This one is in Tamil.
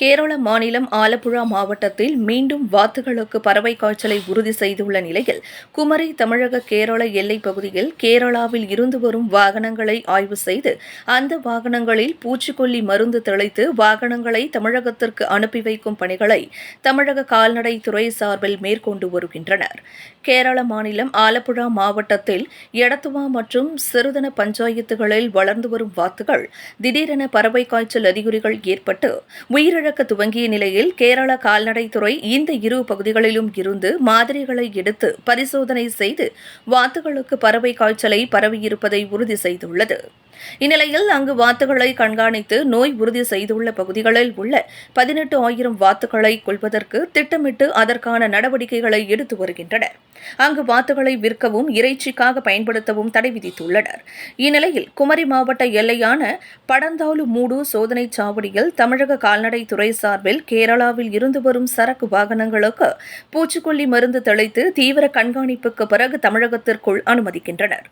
கேரள மாநிலம் ஆலப்புழா மாவட்டத்தில் மீண்டும் வாத்துகளுக்கு பறவை காய்ச்சலை உறுதி செய்துள்ள நிலையில் குமரி தமிழக கேரள எல்லைப் பகுதியில் கேரளாவில் இருந்து வரும் வாகனங்களை ஆய்வு செய்து அந்த வாகனங்களில் பூச்சிக்கொல்லி மருந்து தெளித்து வாகனங்களை தமிழகத்திற்கு அனுப்பி வைக்கும் பணிகளை தமிழக கால்நடைத்துறை சார்பில் மேற்கொண்டு வருகின்றனர். கேரள மாநிலம் ஆலப்புழா மாவட்டத்தில் எடத்துவா மற்றும் சிறுதன பஞ்சாயத்துகளில் வளர்ந்து வரும் வாத்துகள் திடீரென பறவை காய்ச்சல் அறிகுறிகள் ஏற்பட்டு உயிரிழக்க துவங்கிய நிலையில் கேரள கால்நடைத்துறை இந்த இரு பகுதிகளிலும் இருந்து மாதிரிகளை எடுத்து பரிசோதனை செய்து வாத்துகளுக்கு பறவை காய்ச்சலை பரவியிருப்பதை உறுதி செய்துள்ளது. இந்நிலையில் அங்கு வாத்துகளை கண்காணித்து நோய் உறுதி செய்துள்ள பகுதிகளில் உள்ள பதினெட்டு ஆயிரம் வாத்துகளை கொள்வதற்கு திட்டமிட்டு அதற்கான நடவடிக்கைகளை எடுத்து வருகின்றனர். அங்கு வாத்துகளை விற்கவும் இறைச்சிக்காக பயன்படுத்தவும் தடை விதித்துள்ளனர். இந்நிலையில் குமரி மாவட்ட எல்லையான படந்தாலு மூடு சோதனைச் சாவடியில் தமிழக கால்நடை துறை சார்பில் கேரளாவில் இருந்து வரும் சரக்கு வாகனங்களுக்கு பூச்சிக்கொல்லி மருந்து தெளித்து தீவிர கண்காணிப்புக்கு பிறகு தமிழகத்திற்குள் அனுமதிக்கின்றனர்.